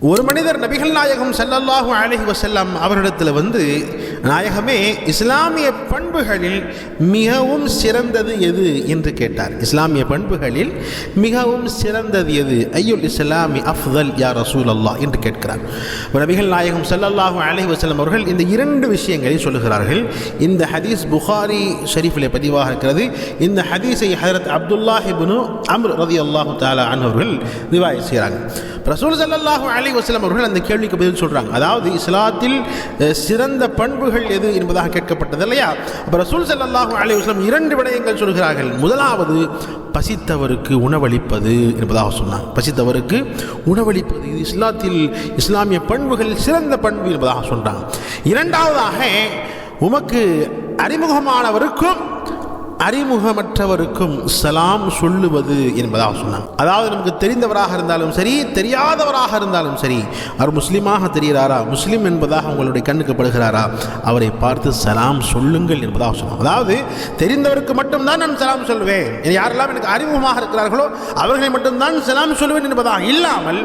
ஒரு மனிதர் நபிகள் நாயகம் ஸல்லல்லாஹு அழகி வஸல்லம் அவரிடத்தில் வந்து நாயகமே இஸ்லாமிய பண்புகளில் மிகவும் சிறந்தது எது என்று கேட்டார். இஸ்லாமிய பண்புகளில் மிகவும் சிறந்தது எது? ஐயுல் இஸ்லாமி அஃதல் யா ரசூல் அல்லாஹ் என்று கேட்கிறார். அப்ப நபிகள் நாயகம் ஸல்லல்லாஹு அலஹி வசலம் அவர்கள் இந்த இரண்டு விஷயங்களை சொல்லுகிறார்கள். இந்த ஹதீஸ் புகாரி ஷரீஃபிலே பதிவாக இருக்கிறது. இந்த ஹதீஸை ஹதரத் அப்துல்லாஹிபுனு அம்ர் ரதி அல்லாஹு தாலா அவர்கள் ரிவாயத் செய்கிறாங்க. ரசூல் ஸல்லல்லாஹு அலி வஸல்லம் அவர்கள் அந்த கேள்விக்கு பதில் சொல்கிறாங்க அதாவது இஸ்லாத்தில் சிறந்த பண்பு பண்புகள் எது என்பதாக கேட்கப்பட்டது இல்லையா? அப்புறம் ரசூல் செல்லல்லாஹு அலைஹி இரண்டு விடயங்கள் சொல்கிறார்கள். முதலாவது பசித்தவருக்கு உணவளிப்பது என்பதாக சொன்னார். பசித்தவருக்கு உணவளிப்பது இது இஸ்லாத்தில் இஸ்லாமிய பண்புகளில் சிறந்த பண்பு என்பதாக சொல்றாங்க இரண்டாவதாக உமக்கு அறிமுகமானவருக்கும் அறிமுகமற்றவருக்கும் சலாம் சொல்லுவது என்பதாக சொன்னாங்க. அதாவது நமக்கு தெரிந்தவராக இருந்தாலும் சரி தெரியாதவராக இருந்தாலும் சரி அவர் முஸ்லீமாக தெரிகிறாரா முஸ்லீம் என்பதாக உங்களுடைய கண்ணுக்கு படுகிறாரா அவரை பார்த்து சலாம் சொல்லுங்கள் என்பதாக சொன்னாங்க. அதாவது தெரிந்தவருக்கு மட்டும்தான் நான் சலாம் சொல்வேன். யாரெல்லாம் எனக்கு அறிமுகமாக இருக்கிறார்களோ அவர்களை மட்டும்தான் சலாம் சொல்லுவேன் என்பதாக இல்லாமல்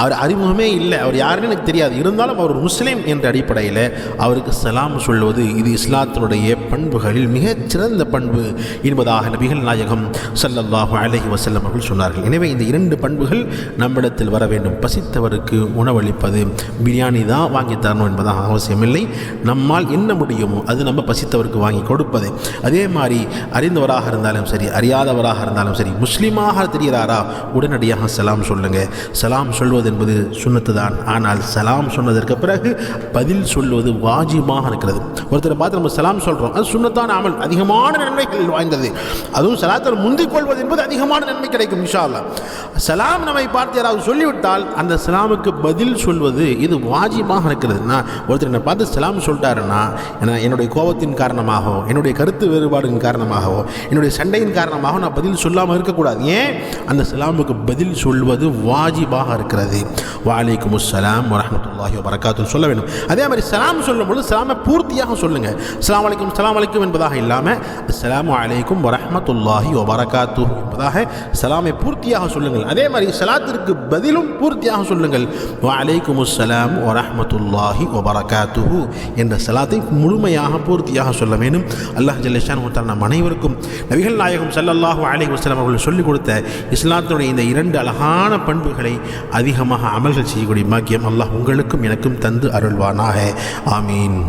அவர் அறிமுகமே இல்லை. அவர் யாருன்னு எனக்கு தெரியாது. இருந்தாலும் அவர் முஸ்லீம் என்ற அடிப்படையில் அவருக்கு சலாம் சொல்வது இது இஸ்லாத்தினுடைய பண்புகளில் மிகச்சிறந்த பண்பு என்பதாக நபிகள் நாயகம் சல்லல்லாஹு அலைஹி வசல்லம் அவர்கள் சொன்னார்கள். எனவே இந்த இரண்டு பண்புகள் நம்மிடத்தில் வர வேண்டும். பசித்தவருக்கு உணவளிப்பது பிரியாணி தான் வாங்கி தரணும் என்பதாக அவசியமில்லை. நம்மால் என்ன முடியுமோ அது நம்ம பசித்தவருக்கு வாங்கி கொடுப்பது. அதே மாதிரி அறிந்தவராக இருந்தாலும் சரி அறியாதவராக இருந்தாலும் சரி முஸ்லீமாக தெரிகிறாரா? உடனடியாக சலாம் சொல்லுங்கள் சலாம் சொல்வது என்பது சுண்ணத்து தான் ஆனால் சலாம் சொன்னதற்கு பிறகு பதில் சொல்வது வாஜிபாக இருக்கிறது. ஒருத்தரை பார்த்து நம்ம சலாம் சொல்கிறோம் அது சுண்ணத்தான அமல். அதிகமான நன்மைகள் வாய்ந்தது. அதுவும் சலாத்தில் முந்திக் கொள்வது என்பது அதிகமான நன்மை கிடைக்கும் இன்ஷா சலாம் நம்மை பார்த்து யாராவது சொல்லிவிட்டால் அந்த சலாமுக்கு பதில் சொல்வது இது வாஜிபாக இருக்கிறது. நான் ஒருத்தர் என்னை பார்த்து சலாம் சொல்லிட்டாருன்னா ஏன்னா என்னுடைய கோபத்தின் காரணமாகவோ என்னுடைய கருத்து வேறுபாடின் காரணமாகவோ என்னுடைய சண்டையின் காரணமாகவோ நான் பதில் சொல்லாமல் இருக்கக்கூடாது. ஏன்? அந்த சலாமுக்கு பதில் சொல்வது வாஜிபாக இருக்கிறது. வாலைக்கும் அஸ்லாம் வரமத்துல்லாஹி வபரகாத்து சொல்ல வேண்டும். அதே மாதிரி சலாம் சொல்லும் பொழுது சலாமை பூர்த்தியாக சொல்லுங்கள் அஸ்லாம் வலைக்கும் சலாம் வலைக்கும் என்பதாக இல்லாமல் அஸ்லாம் வலைக்கும் வரமத்துல்லாஹி வரகாத்து என்பதாக சலாமை பூர்த்தியாக சொல்லுங்கள். அதே மாதிரி சலாத்திற்கு பதிலும் பூர்த்தியாக சொல்லுங்கள். வலைக்கும் அஸ்லாம் வரமத்துல்லாஹி வபரகாத்துஹு என்ற சலாத்தை முழுமையாக பூர்த்தியாக சொல்ல வேண்டும். அல்லாஹ் ஜல்லேஷான் நம் அனைவருக்கும் நபிகள் நாயகம் ஸல்லல்லாஹு அலி வஸ்லாம் அவர்கள் சொல்லிக் கொடுத்த இஸ்லாத்தினுடைய இந்த இரண்டு அழகான பண்புகளை அதிகமாக அமல்கள் செய்யக்கூடிய பாக்கியம் அல்லாஹ் உங்களுக்கும் எனக்கும் தந்து அருள்வானாக. ஆமீன்.